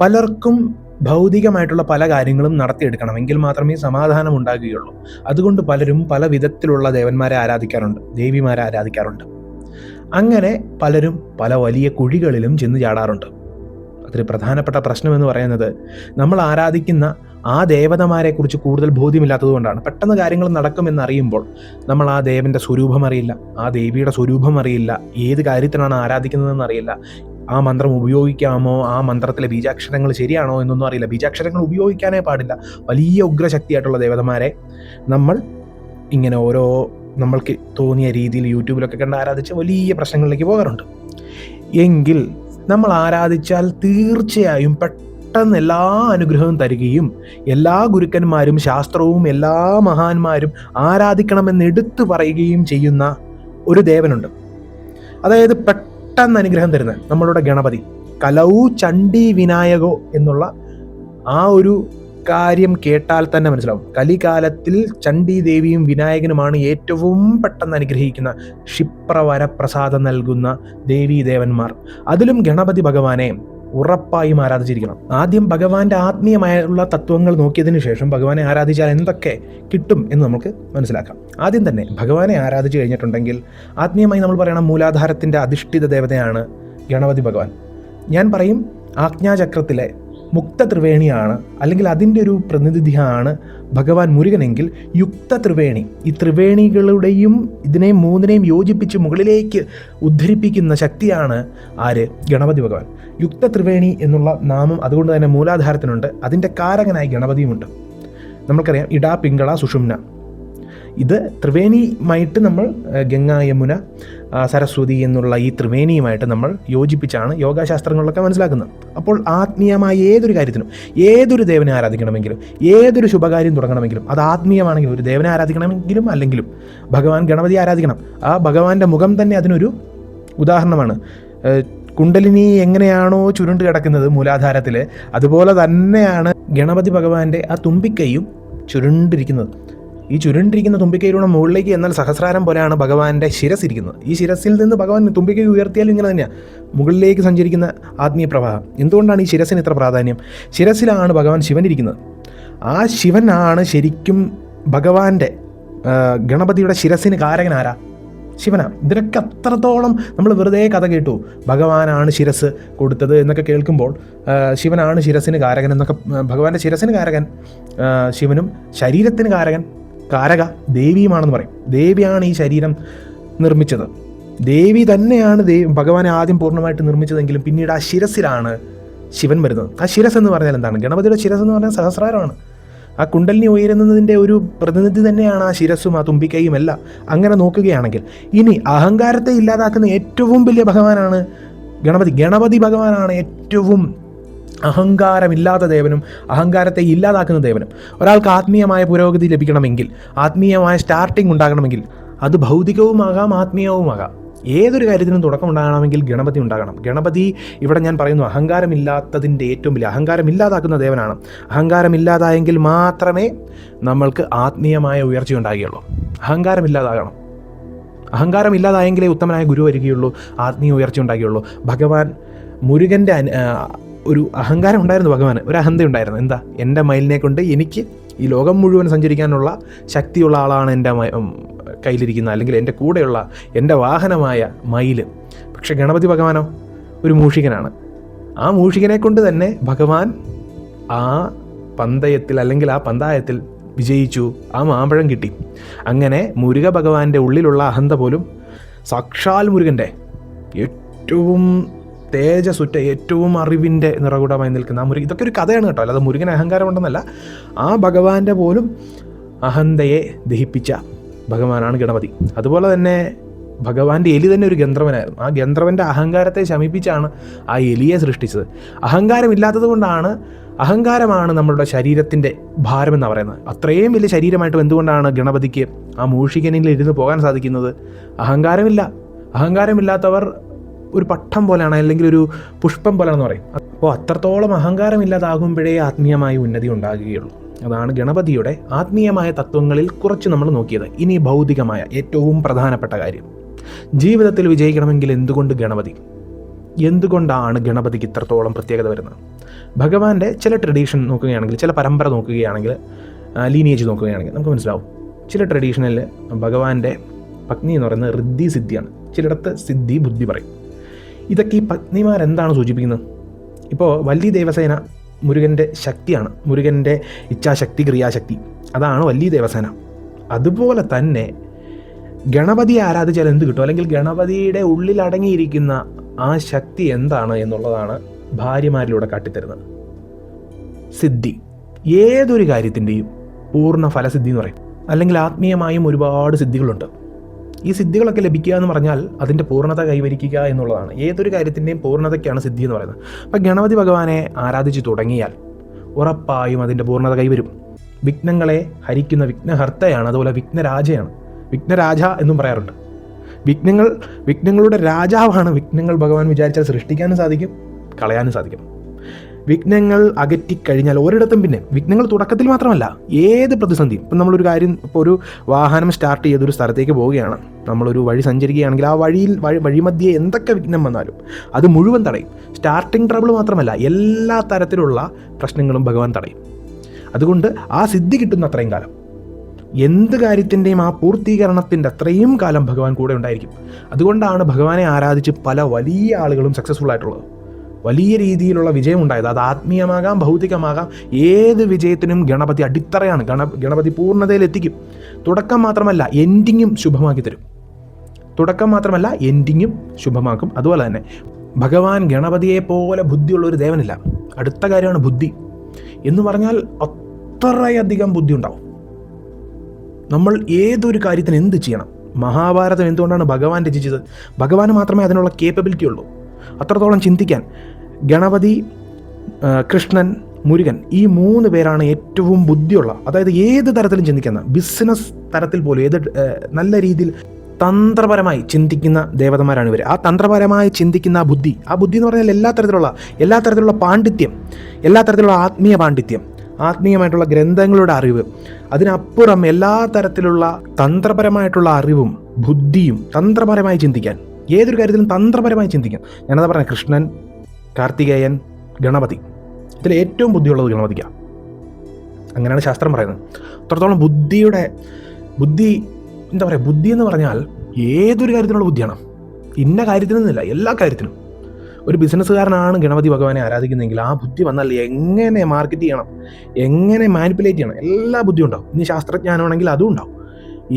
പലർക്കും ഭൗതികമായിട്ടുള്ള പല കാര്യങ്ങളും നടത്തിയെടുക്കണം എങ്കിൽ മാത്രമേ സമാധാനം ഉണ്ടാകുകയുള്ളൂ. അതുകൊണ്ട് പലരും പല വിധത്തിലുള്ള ദേവന്മാരെ ആരാധിക്കാറുണ്ട് ദേവിമാരെ ആരാധിക്കാറുണ്ട്. അങ്ങനെ പലരും പല വലിയ കുഴികളിലും ചെന്ന് ചാടാറുണ്ട്. അതിൽ പ്രധാനപ്പെട്ട പ്രശ്നം എന്ന് പറയുന്നത് നമ്മൾ ആരാധിക്കുന്ന ആ ദേവതമാരെക്കുറിച്ച് കൂടുതൽ ബോധ്യമില്ലാത്തതുകൊണ്ടാണ് പെട്ടെന്ന് കാര്യങ്ങൾ നടക്കുമെന്ന് അറിയുമ്പോൾ നമ്മൾ ആ ദേവന്റെ സ്വരൂപം അറിയില്ല ആ ദേവിയുടെ സ്വരൂപം അറിയില്ല ഏത് കാര്യത്തിനാണ് ആരാധിക്കുന്നതെന്ന് അറിയില്ല ആ മന്ത്രം ഉപയോഗിക്കാമോ? ആ മന്ത്രത്തിലെ ബീജാക്ഷരങ്ങൾ ശരിയാണോ എന്നൊന്നും അറിയില്ല. ബീജാക്ഷരങ്ങൾ ഉപയോഗിക്കാനേ പാടില്ല. വലിയ ഉഗ്രശക്തിയായിട്ടുള്ള ദേവതമാരെ നമ്മൾ ഇങ്ങനെ ഓരോ നമ്മൾക്ക് തോന്നിയ രീതിയിൽ യൂട്യൂബിലൊക്കെ കണ്ട് ആരാധിച്ച് വലിയ പ്രശ്നങ്ങളിലേക്ക് പോകാറുണ്ട്. എങ്കിൽ നമ്മൾ ആരാധിച്ചാൽ തീർച്ചയായും പെട്ടെന്ന് എല്ലാ അനുഗ്രഹവും തരികയും എല്ലാ ഗുരുക്കന്മാരും ശാസ്ത്രവും എല്ലാ മഹാന്മാരും ആരാധിക്കണമെന്ന് എടുത്തു പറയുകയും ചെയ്യുന്ന ഒരു ദേവനുണ്ട്. അതായത് പെട്ടെന്ന് അനുഗ്രഹം തരുന്നത് നമ്മളുടെ ഗണപതി. കലൗ ചണ്ഡി വിനായകോ എന്നുള്ള ആ ഒരു കാര്യം കേട്ടാൽ തന്നെ മനസ്സിലാവും. കലികാലത്തിൽ ചണ്ഡി ദേവിയും വിനായകനുമാണ് ഏറ്റവും പെട്ടെന്ന് അനുഗ്രഹിക്കുന്ന ക്ഷിപ്രവരപ്രസാദം നൽകുന്ന ദേവീ ദേവന്മാർ അതിലും ഗണപതി ഭഗവാനെ ഉറപ്പായും ആരാധിച്ചിരിക്കണം. ആദ്യം ഭഗവാന്റെ ആത്മീയമായുള്ള തത്വങ്ങൾ നോക്കിയതിന് ശേഷം ഭഗവാനെ ആരാധിച്ചാൽ എന്തൊക്കെ കിട്ടും എന്ന് നമുക്ക് മനസ്സിലാക്കാം. ആദ്യം തന്നെ ഭഗവാനെ ആരാധിച്ചു കഴിഞ്ഞിട്ടുണ്ടെങ്കിൽ ആത്മീയമായി നമ്മൾ പറയണം മൂലാധാരത്തിന്റെ അധിഷ്ഠിത ദേവതയാണ് ഗണപതി ഭഗവാൻ. ഞാൻ പറയും ആജ്ഞാചക്രത്തിലെ മുക്ത ത്രിവേണിയാണ് അല്ലെങ്കിൽ അതിന്റെ ഒരു പ്രതിനിധിയാണ് ഭഗവാൻ മുരുകനെങ്കിൽ യുക്ത ത്രിവേണി ഈ ത്രിവേണികളുടെയും ഇതിനെയും മൂന്നിനെയും യോജിപ്പിച്ച് മുകളിലേക്ക് ഉദ്ധരിപ്പിക്കുന്ന ശക്തിയാണ് ആര്? ഗണപതി ഭഗവാൻ. യുക്ത ത്രിവേണി എന്നുള്ള നാമം അതുകൊണ്ട് തന്നെ മൂലാധാരത്തിനുണ്ട്. അതിന്റെ കാരകനായി ഗണപതിയുമുണ്ട്. നമുക്കറിയാം ഇടാ പിങ്കള സുഷുമ്ന. ഇത് ത്രിവേണിയുമായിട്ട് നമ്മൾ ഗംഗ യമുന സരസ്വതി എന്നുള്ള ഈ ത്രിവേണിയുമായിട്ട് നമ്മൾ യോജിപ്പിച്ചാണ് യോഗാശാസ്ത്രങ്ങളിലൊക്കെ മനസ്സിലാക്കുന്നത്. അപ്പോൾ ആത്മീയമായ ഏതൊരു കാര്യത്തിനും ഏതൊരു ദേവനെ ആരാധിക്കണമെങ്കിലും ഏതൊരു ശുഭകാര്യം തുടങ്ങണമെങ്കിലും അത് ആത്മീയമാണെങ്കിലും ഒരു ദേവനെ ആരാധിക്കണമെങ്കിലും അല്ലെങ്കിലും ഭഗവാൻ ഗണപതി ആരാധിക്കണം. ആ ഭഗവാന്റെ മുഖം തന്നെ അതിനൊരു ഉദാഹരണമാണ്. കുണ്ടലിനി എങ്ങനെയാണോ ചുരുണ്ട് കിടക്കുന്നത് മൂലാധാരത്തിൽ അതുപോലെ തന്നെയാണ് ഗണപതി ഭഗവാന്റെ ആ തുമ്പിക്കൈയും ചുരുണ്ടിരിക്കുന്നത്. ഈ ചുരുണ്ടിരിക്കുന്ന തുമ്പിക്കൈയിലൂടെ മുകളിലേക്ക് എന്നാൽ സഹസ്രാരം പോലെയാണ് ഭഗവാന്റെ ശിരസ് ഇരിക്കുന്നത് ഈ ശിരസിൽ നിന്ന് ഭഗവാൻ തുമ്പിക്കൈ ഉയർത്തിയാലും ഇങ്ങനെ തന്നെയാണ് മുകളിലേക്ക് സഞ്ചരിക്കുന്ന ആത്മീയ പ്രവാഹം. എന്തുകൊണ്ടാണ് ഈ ശിരസിന് ഇത്ര പ്രാധാന്യം? ശിരസിലാണ് ഭഗവാൻ ശിവൻ ഇരിക്കുന്നത്. ആ ശിവനാണ് ശരിക്കും ഭഗവാന്റെ ഗണപതിയുടെ ശിരസിന് കാരകൻ ആരാ ശിവനാ ഇതിനൊക്കെ അത്രത്തോളം നമ്മൾ വെറുതെ കഥ കേട്ടു. ഭഗവാനാണ് ശിരസ് കൊടുത്തത് എന്നൊക്കെ കേൾക്കുമ്പോൾ ശിവനാണ് ശിരസിന് കാരകൻ എന്നൊക്കെ ഭഗവാന്റെ ശിരസിന് കാരകൻ ശിവനും ശരീരത്തിന് കാരകൻ കാരക ദേവിയുമാണെന്ന് പറയും. ദേവിയാണ് ഈ ശരീരം നിർമ്മിച്ചത്. ദേവി തന്നെയാണ് ദേവി ഭഗവാനെ ആദ്യം പൂർണമായിട്ട് നിർമ്മിച്ചതെങ്കിലും പിന്നീട് ആ ശിരസിലാണ് ശിവൻ വരുന്നത്. ആ ശിരസ് എന്ന് പറഞ്ഞാൽ എന്താണ്? ഗണപതിയുടെ ശിരസ് എന്ന് പറഞ്ഞാൽ സഹസ്രാരമാണ്. ആ കുണ്ടലിനി ഉയരുന്നതിന്റെ ഒരു പ്രതിനിധി തന്നെയാണ് ആ ശിരസ്സും ആ തുമ്പിക്കൈയും എല്ലാം. അങ്ങനെ നോക്കുകയാണെങ്കിൽ ഇനി അഹങ്കാരത്തെ ഇല്ലാതാക്കുന്ന ഏറ്റവും വലിയ ഭഗവാനാണ് ഗണപതി. ഗണപതി ഭഗവാനാണ് ഏറ്റവും അഹങ്കാരമില്ലാത്ത ദേവനും അഹങ്കാരത്തെ ഇല്ലാതാക്കുന്ന ദേവനും. ഒരാൾക്ക് ആത്മീയമായ പുരോഗതി ലഭിക്കണമെങ്കിൽ ആത്മീയമായ സ്റ്റാർട്ടിംഗ് ഉണ്ടാകണമെങ്കിൽ അത് ഭൗതികവുമാകാം ആത്മീയവുമാകാം. ഏതൊരു കാര്യത്തിനും തുടക്കം ഉണ്ടാകണമെങ്കിൽ ഗണപതി ഉണ്ടാകണം. ഗണപതി ഇവിടെ ഞാൻ പറയുന്നു അഹങ്കാരമില്ലാത്തതിന്റെ ഏറ്റവും വലിയ അഹങ്കാരമില്ലാതാക്കുന്ന ദേവനാണ്. അഹങ്കാരമില്ലാതായെങ്കിൽ മാത്രമേ നമ്മൾക്ക് ആത്മീയമായ ഉയർച്ച ഉണ്ടാകുകയുള്ളൂ. അഹങ്കാരമില്ലാതാകണം. അഹങ്കാരമില്ലാതായെങ്കിലേ ഉത്തമനായ ഗുരു വരികയുള്ളൂ ആത്മീയ ഉയർച്ച ഉണ്ടാകുകയുള്ളൂ. ഭഗവാൻ മുരുകന്റെ ഒരു അഹങ്കാരം ഉണ്ടായിരുന്നു ഭഗവാന് ഒരു അഹന്ത ഉണ്ടായിരുന്നു എന്താ? എന്റെ മയിലിനെ കൊണ്ട് എനിക്ക് ഈ ലോകം മുഴുവൻ സഞ്ചരിക്കാനുള്ള ശക്തിയുള്ള ആളാണ് എന്റെ കയ്യിലിരിക്കുന്ന അല്ലെങ്കിൽ എന്റെ കൂടെയുള്ള എന്റെ വാഹനമായ മയിൽ പക്ഷെ ഗണപതി ഭഗവാനോ ഒരു മൂഷികനാണ്. ആ മൂഷികനെ കൊണ്ട് തന്നെ ഭഗവാൻ ആ പന്തയത്തിൽ അല്ലെങ്കിൽ ആ പന്തായത്തിൽ വിജയിച്ചു ആ മാമ്പഴം കിട്ടി. അങ്ങനെ മുരുക ഭഗവാന്റെ ഉള്ളിലുള്ള അഹന്ത പോലും സാക്ഷാൽ മുരുകന്റെ ഏറ്റവും തേജസുറ്റ ഏറ്റവും അറിവിന്റെ നിറകുടമായി നിൽക്കുന്ന ആ മുരുകൻ ഇതൊക്കെ ഒരു കഥയാണ് കേട്ടോ. അല്ലാതെ മുരുകൻ അഹങ്കാരം ഉണ്ടെന്നല്ല. ആ ഭഗവാന്റെ പോലും അഹന്തയെ ദഹിപ്പിച്ച ഭഗവാനാണ് ഗണപതി. അതുപോലെ തന്നെ ഭഗവാന്റെ എലി തന്നെ ഒരു ഗന്ധർവനായിരുന്നു. ആ ഗന്ധർവന്റെ അഹങ്കാരത്തെ ശമിപ്പിച്ചാണ് ആ എലിയെ സൃഷ്ടിച്ചത്. അഹങ്കാരമില്ലാത്തത് കൊണ്ടാണ് അഹങ്കാരമാണ് നമ്മളുടെ ശരീരത്തിന്റെ ഭാരമെന്ന് പറയുന്നത്. അത്രയും വലിയ ശരീരമായിട്ടും എന്തുകൊണ്ടാണ് ഗണപതിക്ക് ആ മൂഷികനിൽ ഇരുന്ന് പോകാൻ സാധിക്കുന്നത്? അഹങ്കാരമില്ല. അഹങ്കാരമില്ലാത്തവർ ഒരു പട്ടം പോലെയാണ് അല്ലെങ്കിൽ ഒരു പുഷ്പം പോലെയാണെന്ന് പറയും. അപ്പോൾ അത്രത്തോളം അഹങ്കാരമില്ലാതാകുമ്പോഴേ ആത്മീയമായ ഉന്നതി ഉണ്ടാകുകയുള്ളൂ. അതാണ് ഗണപതിയുടെ ആത്മീയമായ തത്വങ്ങളിൽ കുറച്ച് നമ്മൾ നോക്കിയത്. ഇനി ഭൗതികമായ ഏറ്റവും പ്രധാനപ്പെട്ട കാര്യം. ജീവിതത്തിൽ വിജയിക്കണമെങ്കിൽ എന്തുകൊണ്ട് ഗണപതി? എന്തുകൊണ്ടാണ് ഗണപതിക്ക് ഇത്രത്തോളം പ്രത്യേകത വരുന്നത്? ഭഗവാന്റെ ചില ട്രഡീഷൻ നോക്കുകയാണെങ്കിൽ ചില പരമ്പര നോക്കുകയാണെങ്കിൽ ലീനിയേജ് നോക്കുകയാണെങ്കിൽ നമുക്ക് മനസ്സിലാവും. ചില ട്രഡീഷനിൽ ഭഗവാന്റെ പത്നി എന്ന് പറയുന്നത് റിദ്ധി സിദ്ധിയാണ്. ചിലയിടത്ത് സിദ്ധി ബുദ്ധി പറയും. ഇതൊക്കെ ഈ പത്നിമാരെന്താണ് സൂചിപ്പിക്കുന്നത്? ഇപ്പോൾ വല്ലി ദേവസേന മുരുകന്റെ ശക്തിയാണ്. മുരുകന്റെ ഇച്ഛാശക്തി ക്രിയാശക്തി. അതാണ് വല്ലി ദേവസേന. അതുപോലെ തന്നെ ഗണപതിയെ ആരാധിച്ചാൽ എന്ത് കിട്ടും? അല്ലെങ്കിൽ ഗണപതിയുടെ ഉള്ളിൽ അടങ്ങിയിരിക്കുന്ന ആ ശക്തി എന്താണ് എന്നുള്ളതാണ് ഭാര്യമാരിലൂടെ കാട്ടിത്തരുന്നത്. സിദ്ധി. ഏതൊരു കാര്യത്തിന്റെയും പൂർണ ഫലസിദ്ധി എന്ന് പറയും. അല്ലെങ്കിൽ ആത്മീയമായും ഒരുപാട് സിദ്ധികളുണ്ട്. ഈ സിദ്ധികളൊക്കെ ലഭിക്കുക എന്ന് പറഞ്ഞാൽ അതിന്റെ പൂർണത കൈവരിക്കുക എന്നുള്ളതാണ്. ഏതൊരു കാര്യത്തിന്റെയും പൂർണതയ്ക്കാണ് സിദ്ധി എന്ന് പറയുന്നത്. അപ്പം ഗണപതി ഭഗവാനെ ആരാധിച്ചു തുടങ്ങിയാൽ ഉറപ്പായും അതിന്റെ പൂർണത കൈവരും. വിഘ്നങ്ങളെ ഹരിക്കുന്ന വിഘ്നഹർത്തയാണ് അതുപോലെ വിഘ്നരാജയാണ്. വിഘ്നരാജ എന്നും പറയാറുണ്ട്. വിഘ്നങ്ങൾ വിഘ്നങ്ങളുടെ രാജാവാണ് വിഘ്നങ്ങൾ ഭഗവാൻ വിചാരിച്ചാൽ സൃഷ്ടിക്കാനും സാധിക്കും കളയാനും സാധിക്കും. വിഘ്നങ്ങൾ അകറ്റിക്കഴിഞ്ഞാൽ ഒരിടത്തും പിന്നെ വിഘ്നങ്ങൾ തുടക്കത്തിൽ മാത്രമല്ല ഏത് പ്രതിസന്ധി ഇപ്പം നമ്മളൊരു കാര്യം ഇപ്പോൾ ഒരു വാഹനം സ്റ്റാർട്ട് ചെയ്തൊരു സ്ഥലത്തേക്ക് പോവുകയാണ്. നമ്മളൊരു വഴി സഞ്ചരിക്കുകയാണെങ്കിൽ ആ വഴിയിൽ വഴി വഴിമധ്യേ എന്തൊക്കെ വിഘ്നം വന്നാലും അത് മുഴുവൻ തടയും. സ്റ്റാർട്ടിംഗ് ട്രബിൾ മാത്രമല്ല എല്ലാ തരത്തിലുള്ള പ്രശ്നങ്ങളും ഭഗവാൻ തടയും. അതുകൊണ്ട് ആ സിദ്ധി കിട്ടുന്ന അത്രയും കാലം. എന്ത് കാര്യത്തിന്റെയും ആ പൂർത്തീകരണത്തിന്റെ അത്രയും കാലം ഭഗവാൻ കൂടെ ഉണ്ടായിരിക്കും. അതുകൊണ്ടാണ് ഭഗവാനെ ആരാധിച്ച് പല വലിയ ആളുകളും സക്സസ്ഫുൾ ആയിട്ടുള്ളത്. വലിയ രീതിയിലുള്ള വിജയം ഉണ്ടായത് അത് ആത്മീയമാകാം ഭൗതികമാകാം. ഏത് വിജയത്തിനും ഗണപതി അടിത്തറയാണ്. ഗണ ഗണപതി പൂർണതയിലെത്തിക്കും തുടക്കം മാത്രമല്ല എൻഡിങ്ങും ശുഭമാക്കി തരും. തുടക്കം മാത്രമല്ല എൻഡിങ്ങും ശുഭമാക്കും. അതുപോലെ തന്നെ ഭഗവാൻ ഗണപതിയെ പോലെ ബുദ്ധിയുള്ള ഒരു ദേവനില്ല. അടുത്ത കാര്യമാണ് ബുദ്ധി. എന്ന് പറഞ്ഞാൽ അത്രയധികം ബുദ്ധി ഉണ്ടാവും നമ്മൾ ഏതൊരു കാര്യത്തിന് എന്ത് ചെയ്യണം? മഹാഭാരതം എന്തുകൊണ്ടാണ് ഭഗവാൻ രചിച്ചത്? ഭഗവാന് മാത്രമേ അതിനുള്ള കേപ്പബിലിറ്റി ഉള്ളൂ. അത്രത്തോളം ചിന്തിക്കാൻ. ഗണപതി കൃഷ്ണൻ മുരുകൻ ഈ മൂന്ന് പേരാണ് ഏറ്റവും ബുദ്ധിയുള്ള അതായത് ഏത് തരത്തിലും ചിന്തിക്കുന്ന ബിസിനസ് തരത്തിൽ പോലും ഏത് നല്ല രീതിയിൽ തന്ത്രപരമായി ചിന്തിക്കുന്ന ദേവതമാരാണ് ഇവർ ആ തന്ത്രപരമായി ചിന്തിക്കുന്ന ബുദ്ധി ആ ബുദ്ധി എന്ന് പറഞ്ഞാൽ എല്ലാ തരത്തിലുള്ള എല്ലാ തരത്തിലുള്ള പാണ്ഡിത്യം എല്ലാ തരത്തിലുള്ള ആത്മീയ പാണ്ഡിത്യം ആത്മീയമായിട്ടുള്ള ഗ്രന്ഥങ്ങളുടെ അറിവ് അതിനപ്പുറം എല്ലാ തരത്തിലുള്ള തന്ത്രപരമായിട്ടുള്ള അറിവും ബുദ്ധിയും തന്ത്രപരമായി ചിന്തിക്കാൻ. ഏതൊരു കാര്യത്തിലും തന്ത്രപരമായി ചിന്തിക്കും. ഞാനതാ പറഞ്ഞ കൃഷ്ണൻ കാർത്തികേയൻ ഗണപതി. ഇതിൽ ഏറ്റവും ബുദ്ധിയുള്ളത് ഗണപതിക്കാണ് അങ്ങനെയാണ് ശാസ്ത്രം പറയുന്നത്. അത്രത്തോളം ബുദ്ധിയുടെ ബുദ്ധി എന്താ പറയുക ബുദ്ധി എന്ന് പറഞ്ഞാൽ ഏതൊരു കാര്യത്തിനുള്ള ബുദ്ധിയാണ്. ഇന്ന കാര്യത്തിനൊന്നുമില്ല എല്ലാ കാര്യത്തിനും. ഒരു ബിസിനസ്സുകാരനാണ് ഗണപതി ഭഗവാനെ ആരാധിക്കുന്നതെങ്കിൽ ആ ബുദ്ധി വന്നാൽ എങ്ങനെ മാർക്കറ്റ് ചെയ്യണം എങ്ങനെ മാനിപ്പുലേറ്റ് ചെയ്യണം എല്ലാ ബുദ്ധിയും ഉണ്ടാവും. ഇനി ശാസ്ത്രജ്ഞാനമാണെങ്കിൽ അതും ഉണ്ടാവും.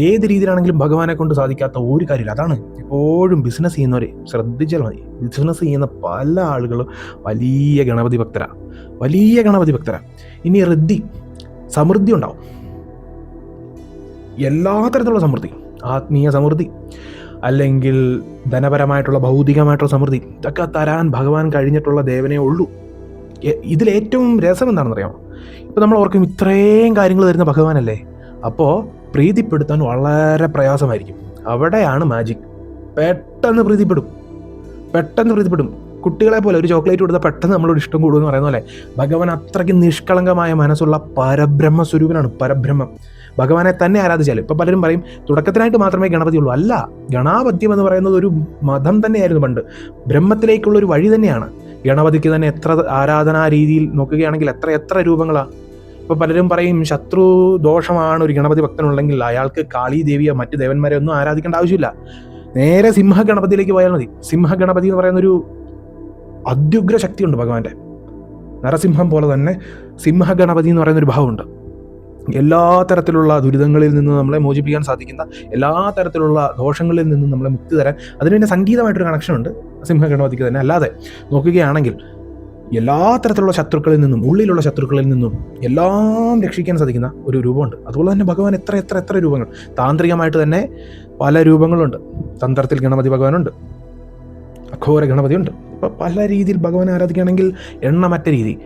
ഏത് രീതിയിലാണെങ്കിലും ഭഗവാനെ കൊണ്ട് സാധിക്കാത്ത ഒരു കാര്യമില്ല. അതാണ് എപ്പോഴും ബിസിനസ് ചെയ്യുന്നവരെ ശ്രദ്ധിച്ചാൽ മതി. ബിസിനസ് ചെയ്യുന്ന പല ആളുകളും വലിയ ഗണപതി ഭക്തരാണ് വലിയ ഗണപതി ഭക്തരാണ് ഇനി ഋദ്ധി സമൃദ്ധി ഉണ്ടാവും. എല്ലാ തരത്തിലുള്ള സമൃദ്ധി. ആത്മീയ സമൃദ്ധി അല്ലെങ്കിൽ ധനപരമായിട്ടുള്ള ഭൗതികമായിട്ടുള്ള സമൃദ്ധി ഇതൊക്കെ തരാൻ ഭഗവാൻ കഴിഞ്ഞിട്ടുള്ള ദേവനേ ഉള്ളൂ. ഇതിലേറ്റവും രസം എന്താണെന്ന് അറിയാമോ ഇപ്പം നമ്മൾ ഓർക്കും ഇത്രയും കാര്യങ്ങൾ തരുന്ന ഭഗവാനല്ലേ? അപ്പോൾ പ്രീതിപ്പെടുത്താൻ വളരെ പ്രയാസമായിരിക്കും. അവിടെയാണ് മാജിക് പെട്ടെന്ന് പ്രീതിപ്പെടും. പെട്ടെന്ന് പ്രീതിപ്പെടും. കുട്ടികളെ പോലെ ഒരു ചോക്ലേറ്റ് കൊടുത്താൽ പെട്ടെന്ന് നമ്മളോട് ഇഷ്ടം കൂടുമെന്ന് പറയുന്ന പോലെ. ഭഗവാൻ അത്രയ്ക്ക് നിഷ്കളങ്കമായ മനസ്സുള്ള പരബ്രഹ്മ സ്വരൂപനാണ് പരബ്രഹ്മം. ഭഗവാനെ തന്നെ ആരാധിച്ചാൽ ഇപ്പം പലരും പറയും തുടക്കത്തിനായിട്ട് മാത്രമേ ഗണപതി ഉള്ളൂ. അല്ല ഗണാപത്യം എന്ന് പറയുന്നത് ഒരു മതം തന്നെയായിരുന്നു പണ്ട്. ബ്രഹ്മത്തിലേക്കുള്ള ഒരു വഴി തന്നെയാണ്. ഗണപതിക്ക് തന്നെ എത്ര ആരാധനാ രീതിയിൽ നോക്കുകയാണെങ്കിൽ എത്ര എത്ര രൂപങ്ങളാണ് ഇപ്പൊ പലരും പറയും ശത്രു ദോഷമാണ് ഒരു ഗണപതി ഭക്തനുള്ളെങ്കിൽ അയാൾക്ക് കാളി ദേവിയോ മറ്റ് ദേവന്മാരെ ഒന്നും ആരാധിക്കേണ്ട ആവശ്യമില്ല. നേരെ സിംഹ ഗണപതിയിലേക്ക് പോയാൽ മതി. സിംഹ ഗണപതി എന്ന് പറയുന്ന ഒരു അത്യുഗ്ര ശക്തിയുണ്ട് ഭഗവാന്റെ. നരസിംഹം പോലെ തന്നെ സിംഹ ഗണപതി എന്ന് പറയുന്ന ഒരു ഭാവമുണ്ട്. എല്ലാ തരത്തിലുള്ള ദുരിതങ്ങളിൽ നിന്ന് നമ്മളെ മോചിപ്പിക്കാൻ സാധിക്കുന്ന എല്ലാ തരത്തിലുള്ള ദോഷങ്ങളിൽ നിന്നും നമ്മളെ മുക്തി തരാൻ അതിന് പിന്നെ സംഗീതമായിട്ടൊരു കണക്ഷൻ ഉണ്ട് സിംഹ ഗണപതിക്ക് തന്നെ. അല്ലാതെ നോക്കുകയാണെങ്കിൽ എല്ലാ തരത്തിലുള്ള ശത്രുക്കളിൽ നിന്നും ഉള്ളിലുള്ള ശത്രുക്കളിൽ നിന്നും എല്ലാം രക്ഷിക്കാൻ സാധിക്കുന്ന ഒരു രൂപമുണ്ട്. അതുപോലെ തന്നെ ഭഗവാൻ എത്ര എത്ര എത്ര രൂപങ്ങൾ. താന്ത്രികമായിട്ട് തന്നെ പല രൂപങ്ങളുണ്ട്. തന്ത്രത്തിൽ ഗണപതി ഭഗവാനുണ്ട്. അഘോര ഗണപതിയുണ്ട്. അപ്പോൾ പല രീതിയിൽ ഭഗവാനെ ആരാധിക്കുകയാണെങ്കിൽ എണ്ണമറ്റ രീതി.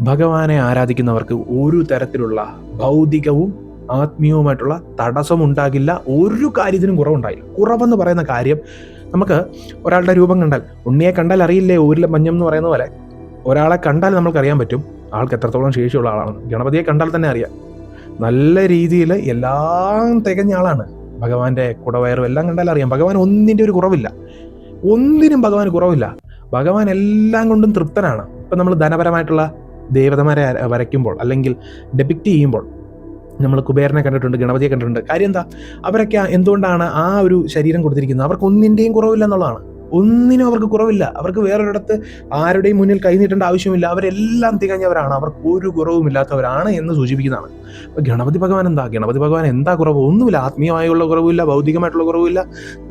ഭഗവാനെ ആരാധിക്കുന്നവർക്ക് ഒരു തരത്തിലുള്ള ഭൗതികവും ആത്മീയവുമായിട്ടുള്ള തടസ്സം ഉണ്ടാകില്ല ഒരു കാര്യത്തിനും കുറവുണ്ടായില്ല. കുറവെന്ന് പറയുന്ന കാര്യം നമുക്ക് ഒരാളുടെ രൂപം കണ്ടാൽ ഉണ്ണിയെ കണ്ടാൽ അറിയില്ലേ ഊരിലെ മഞ്ഞം എന്ന് പറയുന്ന പോലെ. ഒരാളെ കണ്ടാൽ നമുക്കറിയാൻ പറ്റും. ആൾക്ക് എത്രത്തോളം ശേഷിയുള്ള ആളാണ്. ഗണപതിയെ കണ്ടാൽ തന്നെ അറിയാം. നല്ല രീതിയിൽ എല്ലാം തികഞ്ഞ ആളാണ്. ഭഗവാന്റെ കുടവയറും എല്ലാം കണ്ടാൽ അറിയാം. ഭഗവാൻ ഒന്നിന്റെ ഒരു കുറവില്ല. ഒന്നിനും ഭഗവാൻ കുറവില്ല. ഭഗവാൻ എല്ലാം കൊണ്ടും തൃപ്തനാണ്. ഇപ്പം നമ്മൾ ധനപരമായിട്ടുള്ള ദേവതമാരെ വരയ്ക്കുമ്പോൾ അല്ലെങ്കിൽ ഡെപിക്റ്റ് ചെയ്യുമ്പോൾ നമ്മൾ കുബേരനെ കണ്ടിട്ടുണ്ട് ഗണപതിയെ കണ്ടിട്ടുണ്ട്. കാര്യം എന്താ? അവരൊക്കെ എന്തുകൊണ്ടാണ് ആ ഒരു ശരീരം കൊടുത്തിരിക്കുന്നത്? അവർക്ക് ഒന്നിന്റെയും കുറവില്ല എന്നുള്ളതാണ്. ഒന്നിനും അവർക്ക് കുറവില്ല. അവർക്ക് വേറൊരിടത്ത് ആരുടെയും മുന്നിൽ കൈനീട്ടേണ്ട ആവശ്യമില്ല അവരെല്ലാം തികഞ്ഞവരാണ് അവർക്ക് ഒരു കുറവുമില്ലാത്തവരാണ് എന്ന് സൂചിപ്പിക്കുന്നതാണ്. അപ്പൊ ഗണപതി ഭഗവാൻ എന്താ? ഗണപതി ഭഗവാൻ എന്താ കുറവ്? ഒന്നുമില്ല. ആത്മീയമായുള്ള കുറവില്ല. ഭൗതികമായിട്ടുള്ള കുറവില്ല.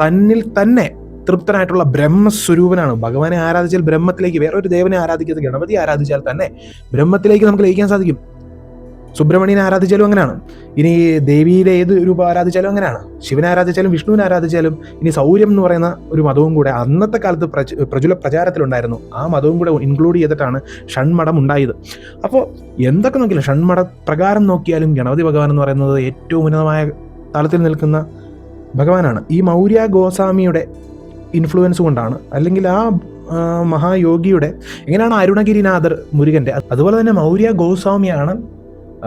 തന്നിൽ തന്നെ തൃപ്തനായിട്ടുള്ള ബ്രഹ്മസ്വരൂപനാണ്. ഭഗവാനെ ആരാധിച്ചാൽ ബ്രഹ്മത്തിലേക്ക് വേറൊരു ദേവനെ ആരാധിക്കുന്നത് ഗണപതി ആരാധിച്ചാൽ തന്നെ ബ്രഹ്മത്തിലേക്ക് നമുക്ക് ലയിക്കാൻ സാധിക്കും. സുബ്രഹ്മണ്യനെ ആരാധിച്ചാലും അങ്ങനെയാണ്. ഇനി ദേവിയിലെ ഏത് രൂപം ആരാധിച്ചാലും അങ്ങനെയാണ്. ശിവനെ ആരാധിച്ചാലും വിഷ്ണുവിനെ ആരാധിച്ചാലും ഇനി സൗര്യം എന്ന് പറയുന്ന ഒരു മതവും കൂടെ അന്നത്തെ കാലത്ത് പ്രച പ്രചുല പ്രചാരത്തിലുണ്ടായിരുന്നു. ആ മതവും കൂടെ ഇൻക്ലൂഡ് ചെയ്തിട്ടാണ് ഷൺമഠം ഉണ്ടായത്. അപ്പോൾ എന്തൊക്കെ നോക്കില്ല ഷൺമഠ പ്രകാരം നോക്കിയാലും ഗണപതി ഭഗവാൻ എന്ന് പറയുന്നത് ഏറ്റവും ഉന്നതമായ തലത്തിൽ നിൽക്കുന്ന ഭഗവാനാണ്. ഈ മൗര്യ ഗോസ്വാമിയുടെ ഇൻഫ്ലുവൻസ് കൊണ്ടാണ്. അല്ലെങ്കിൽ ആ മഹായോഗിയുടെ എങ്ങനെയാണ് അരുണഗിരിനാഥർ മുരുകന്റെ അതുപോലെ തന്നെ മൗര്യ ഗോസ്വാമിയാണ്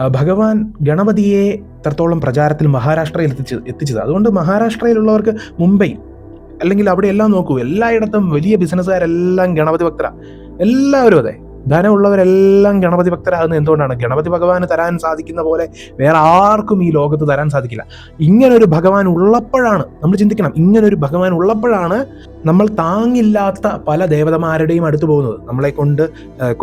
ഭഗവാൻ ഗണപതിയെ എത്രത്തോളം പ്രചാരത്തിൽ മഹാരാഷ്ട്രയിൽ എത്തിച്ച് എത്തിച്ചത്? അതുകൊണ്ട് മഹാരാഷ്ട്രയിലുള്ളവർക്ക് മുംബൈ അല്ലെങ്കിൽ അവിടെ എല്ലാം നോക്കൂ എല്ലായിടത്തും വലിയ ബിസിനസ്സുകാരെല്ലാം ഗണപതി ഭക്തരാ. എല്ലാവരും അതെ. ധനമുള്ളവരെല്ലാം ഗണപതി ഭക്തരാകുന്നത് എന്തുകൊണ്ടാണ്? ഗണപതി ഭഗവാന് തരാൻ സാധിക്കുന്ന പോലെ വേറെ ആർക്കും ഈ ലോകത്ത് തരാൻ സാധിക്കില്ല. ഇങ്ങനെ ഒരു ഭഗവാൻ ഉള്ളപ്പോഴാണ് നമ്മൾ ചിന്തിക്കണം ഇങ്ങനെ ഒരു ഭഗവാൻ ഉള്ളപ്പോഴാണ് നമ്മൾ താങ്ങില്ലാത്ത പല ദേവതമാരുടെയും അടുത്ത് പോകുന്നത്. നമ്മളെ കൊണ്ട്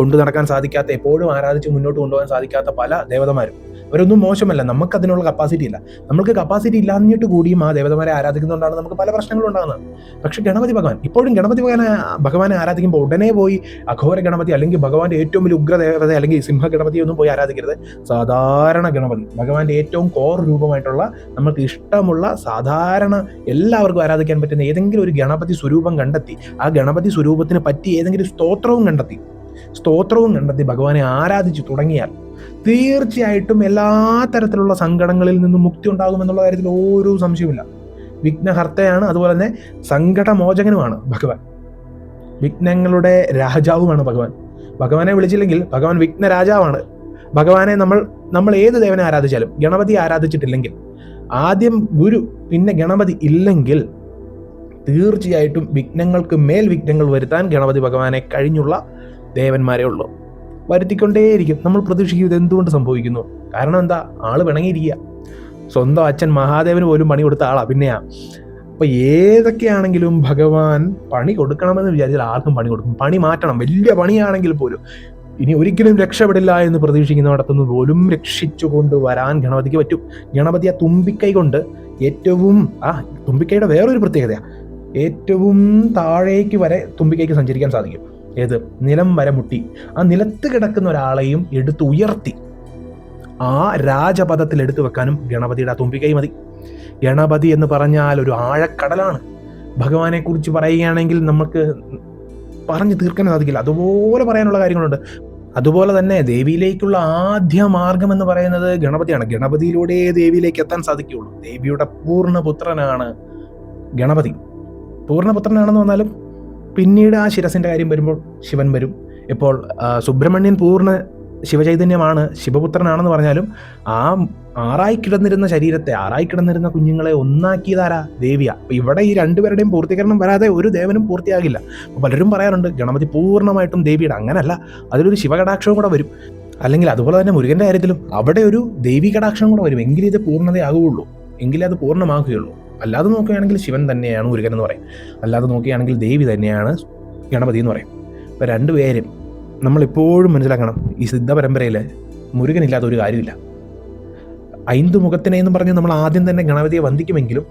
കൊണ്ടു നടക്കാൻ സാധിക്കാത്ത എപ്പോഴും ആരാധിച്ച് മുന്നോട്ട് കൊണ്ടുപോകാൻ സാധിക്കാത്ത പല ദേവതമാരും. അവരൊന്നും മോശമല്ല. നമുക്ക് അതിനുള്ള കപ്പാസിറ്റി ഇല്ല. നമുക്ക് കപ്പാസിറ്റി ഇല്ലാഞ്ഞിട്ട് കൂടിയും ആ ദേവതമാരെ ആരാധിക്കുന്നതുകൊണ്ടാണ് നമുക്ക് പല പ്രശ്നങ്ങളും ഉണ്ടാകുന്നത്. പക്ഷേ ഗണപതി ഭഗവാൻ ഇപ്പോഴും ഗണപതി ഭഗവാനെ ഭഗവാനെ ആരാധിക്കുമ്പോൾ ഉടനെ പോയി അഘോര ഗണപതി അല്ലെങ്കിൽ ഭഗവാന്റെ ഏറ്റവും വലിയ ഉഗ്രദേവത അല്ലെങ്കിൽ സിംഹ ഗണപതി ഒന്നും പോയി ആരാധിക്കരുത്. സാധാരണ ഗണപതി ഭഗവാന്റെ ഏറ്റവും കോർ രൂപമായിട്ടുള്ള നമുക്ക് ഇഷ്ടമുള്ള സാധാരണ എല്ലാവർക്കും ആരാധിക്കാൻ പറ്റുന്ന ഏതെങ്കിലും ഒരു ഗണപതി സ്വരൂപം കണ്ടെത്തി ആ ഗണപതി സ്വരൂപത്തിന് പറ്റി ഏതെങ്കിലും സ്തോത്രവും കണ്ടെത്തി. സ്തോത്രവും കണ്ടെത്തി ഭഗവാനെ ആരാധിച്ചു തുടങ്ങിയാൽ തീർച്ചയായിട്ടും എല്ലാ തരത്തിലുള്ള സങ്കടങ്ങളിൽ നിന്നും മുക്തി ഉണ്ടാകുമെന്നുള്ള കാര്യത്തിൽ ഓരോ സംശയവുമില്ല. വിഘ്നഹർത്തയാണ് അതുപോലെ തന്നെ സങ്കടമോചകനുമാണ് ഭഗവാൻ. വിഘ്നങ്ങളുടെ രാജാവുമാണ് ഭഗവാൻ. ഭഗവാനെ വിളിച്ചില്ലെങ്കിൽ ഭഗവാൻ വിഘ്ന രാജാവാണ് ഭഗവാനെ നമ്മൾ നമ്മൾ ഏത് ദേവനെ ആരാധിച്ചാലും ഗണപതി ആരാധിച്ചിട്ടില്ലെങ്കിൽ ആദ്യം ഗുരു പിന്നെ ഗണപതി ഇല്ലെങ്കിൽ തീർച്ചയായിട്ടും വിഘ്നങ്ങൾക്ക് മേൽ വിഘ്നങ്ങൾ വരുത്താൻ ഗണപതി ഭഗവാനെ കഴിഞ്ഞുള്ള ദേവന്മാരേ ഉള്ളൂ. വരുത്തിക്കൊണ്ടേയിരിക്കും. നമ്മൾ പ്രതീക്ഷിക്കും ഇത് എന്തുകൊണ്ട് സംഭവിക്കുന്നു. കാരണം എന്താ? ആൾ പിണങ്ങിയിരിക്കുക. സ്വന്തം അച്ഛൻ മഹാദേവന് പോലും പണി കൊടുത്ത ആളാ. പിന്നെയാ അപ്പൊ ഏതൊക്കെയാണെങ്കിലും ഭഗവാൻ പണി കൊടുക്കണമെന്ന് വിചാരിച്ചാൽ ആർക്കും പണി കൊടുക്കും. പണി മാറ്റണം. വലിയ പണിയാണെങ്കിൽ പോലും. ഇനി ഒരിക്കലും രക്ഷപ്പെടില്ല എന്ന് പ്രതീക്ഷിക്കുന്നിടത്തുനിന്ന് പോലും രക്ഷിച്ചുകൊണ്ട് കൊണ്ടുവരാൻ ഗണപതിക്ക് പറ്റും. ഗണപതി ആ തുമ്പിക്കൈ കൊണ്ട് ഏറ്റവും ആ തുമ്പിക്കൈയുടെ വേറൊരു പ്രത്യേകതയാണ് ഏറ്റവും താഴേക്ക് വരെ തുമ്പിക്കൈക്ക് സഞ്ചരിക്കാൻ സാധിക്കും. ഏത്? നിലം വരെ മുട്ടി. ആ നിലത്ത് കിടക്കുന്ന ഒരാളെയും എടുത്ത് ഉയർത്തി. ആ രാജപഥത്തിൽ എടുത്തു വെക്കാനും ഗണപതിയുടെ ആ തുമ്പിക്കൈ മതി. ഗണപതി എന്ന് പറഞ്ഞാൽ ഒരു ആഴക്കടലാണ്. ഭഗവാനെ കുറിച്ച് പറയുകയാണെങ്കിൽ നമുക്ക് പറഞ്ഞു തീർക്കാൻ സാധിക്കില്ല. അതുപോലെ പറയാനുള്ള കാര്യങ്ങളുണ്ട്. അതുപോലെ തന്നെ ദേവിയിലേക്കുള്ള ആദ്യ മാർഗം എന്ന് പറയുന്നത് ഗണപതിയാണ്. ഗണപതിയിലൂടെ ദേവിയിലേക്ക് എത്താൻ സാധിക്കുകയുള്ളൂ. ദേവിയുടെ പൂർണപുത്രനാണ് ഗണപതി. പൂർണപുത്രനാണെന്ന് വന്നാലും പിന്നീട് ആ ശിരസിന്റെ കാര്യം വരുമ്പോൾ ശിവൻ വരും. ഇപ്പോൾ സുബ്രഹ്മണ്യൻ പൂർണ ശിവചൈതന്യമാണ് ശിവപുത്രനാണെന്ന് പറഞ്ഞാലും ആ ആറായി കിടന്നിരുന്ന ശരീരത്തെ ആറായി കിടന്നിരുന്ന കുഞ്ഞുങ്ങളെ ഒന്നാക്കിയതാരാ? ദേവിയ. അപ്പം ഇവിടെ ഈ രണ്ടുപേരുടെയും പൂർത്തീകരണം വരാതെ ഒരു ദേവനും പൂർത്തിയാകില്ല. പലരും പറയാറുണ്ട് ഗണപതി പൂർണമായിട്ടും ദേവിയുടെ അങ്ങനല്ല അതിലൊരു ശിവകടാക്ഷവും കൂടെ വരും. അല്ലെങ്കിൽ അതുപോലെ തന്നെ മുരുകന്റെ കാര്യത്തിലും അവിടെ ഒരു ദേവി കടാക്ഷം കൂടെ വരും. എങ്കിലേ ഇത് പൂർണതയാകുകയുള്ളൂ. എങ്കിലേ അത് പൂർണമാകുകയുള്ളൂ. അല്ലാതെ നോക്കുകയാണെങ്കിൽ ശിവൻ തന്നെയാണ് മുരുകൻ എന്ന് പറയും. അല്ലാതെ നോക്കുകയാണെങ്കിൽ ദേവി തന്നെയാണ് ഗണപതി എന്ന് പറയും. ഇപ്പൊ രണ്ടുപേരും നമ്മളിപ്പോഴും മനസ്സിലാക്കണം ഈ സിദ്ധ പരമ്പരയിൽ മുരുകനില്ലാത്ത ഒരു കാര്യമില്ല. ഐന്ദുമുഖത്തിനെ എന്ന് പറഞ്ഞ് നമ്മൾ ആദ്യം തന്നെ ഗണപതിയെ വന്ദിക്കുമെങ്കിലും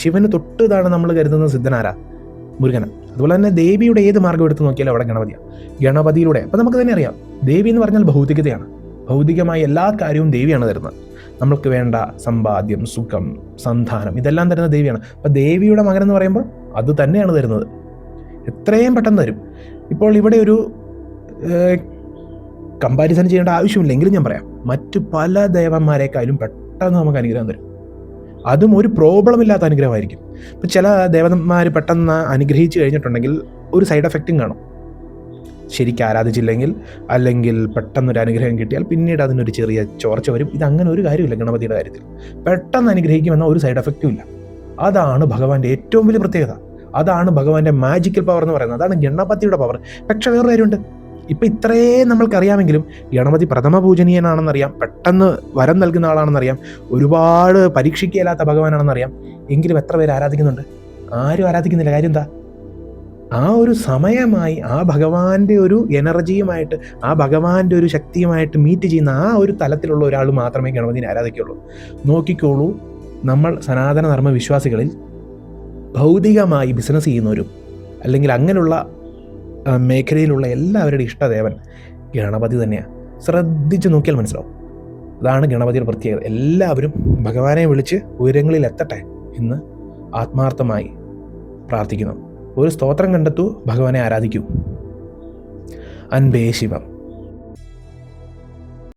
ശിവന് തൊട്ട് ഇതാണ് നമ്മൾ കരുതുന്ന സിദ്ധനാരാ മുരുകന. അതുപോലെ തന്നെ ദേവിയുടെ ഏത് മാർഗം എടുത്ത് നോക്കിയാലും അവിടെ ഗണപതിയാണ് ഗണപതിയിലൂടെ അപ്പം നമുക്ക് തന്നെ അറിയാം. ദേവി എന്ന് പറഞ്ഞാൽ ഭൗതികതയാണ് ഭൗതികമായ എല്ലാ കാര്യവും ദേവിയാണ് തരുന്നത്. നമ്മൾക്ക് വേണ്ട സമ്പാദ്യം സുഖം സന്താനം ഇതെല്ലാം തരുന്ന ദേവിയാണ്. അപ്പം ദേവിയുടെ മകൻ എന്ന് പറയുമ്പോൾ അത് തന്നെയാണ് തരുന്നത്. എത്രയും പെട്ടെന്ന് തരും. ഇപ്പോൾ ഇവിടെ ഒരു കമ്പാരിസൺ ചെയ്യേണ്ട ആവശ്യമില്ല എങ്കിലും ഞാൻ പറയാം. മറ്റു പല ദേവന്മാരെക്കാളും പെട്ടെന്ന് നമുക്ക് അനുഗ്രഹം തരും. അതും ഒരു പ്രോബ്ലം ഇല്ലാത്ത അനുഗ്രഹമായിരിക്കും. ഇപ്പം ചില ദേവന്മാർ പെട്ടെന്ന് അനുഗ്രഹിച്ചു കഴിഞ്ഞിട്ടുണ്ടെങ്കിൽ ഒരു സൈഡ് എഫക്റ്റും കാണും. ശരിക്കും ആരാധിച്ചില്ലെങ്കിൽ അല്ലെങ്കിൽ പെട്ടെന്നൊരു അനുഗ്രഹം കിട്ടിയാൽ പിന്നീട് അതിനൊരു ചെറിയ ചോർച്ച വരും. ഇത് അങ്ങനെ ഒരു കാര്യമില്ല ഗണപതിയുടെ കാര്യത്തിൽ. പെട്ടെന്ന് അനുഗ്രഹിക്കുമെന്ന ഒരു സൈഡ് എഫക്റ്റും ഇല്ല. അതാണ് ഭഗവാന്റെ ഏറ്റവും വലിയ പ്രത്യേകത. അതാണ് ഭഗവാന്റെ മാജിക്കൽ പവർ എന്ന് പറയുന്നത്. അതാണ് ഗണപതിയുടെ പവർ പക്ഷെ വേറൊരു കാര്യമുണ്ട്. ഇപ്പം ഇത്രയും നമ്മൾക്കറിയാമെങ്കിലും ഗണപതി പ്രഥമ പൂജനീയനാണെന്നറിയാം പെട്ടെന്ന് വരം നൽകുന്ന ആളാണെന്നറിയാം ഒരുപാട് പരീക്ഷിക്കലാത്ത ഭഗവാനാണെന്നറിയാം. എങ്കിലും എത്ര പേര് ആരാധിക്കുന്നുണ്ട്? ആരും ആരാധിക്കുന്നില്ല. കാര്യം എന്താ? ആ ഒരു സമയമായി ആ ഭഗവാന്റെ ഒരു എനർജിയുമായിട്ട് ആ ഭഗവാന്റെ ഒരു ശക്തിയുമായിട്ട് മീറ്റ് ചെയ്യുന്ന ആ ഒരു തലത്തിലുള്ള ഒരാൾ മാത്രമേ ഗണപതിനെ ആരാധിക്കുള്ളൂ നോക്കിക്കോളൂ നമ്മൾ സനാതന ധർമ്മ വിശ്വാസികളിൽ ഭൗതികമായി ബിസിനസ് ചെയ്യുന്നവരും അല്ലെങ്കിൽ അങ്ങനെയുള്ള മേഖലയിലുള്ള എല്ലാവരുടെയും ഇഷ്ടദേവൻ ഗണപതി തന്നെയാണ് ശ്രദ്ധിച്ച് നോക്കിയാൽ മനസ്സിലാവും. അതാണ് ഗണപതിയുടെ പ്രത്യേകത. എല്ലാവരും ഭഗവാനെ വിളിച്ച് ഉയരങ്ങളിൽ എത്തട്ടെ എന്ന് ആത്മാർത്ഥമായി പ്രാർത്ഥിക്കുന്നു. ഒരു സ്തോത്രം കണ്ടെത്തൂ ഭഗവാനെ ആരാധിക്കൂ. അൻപേ ശിവം.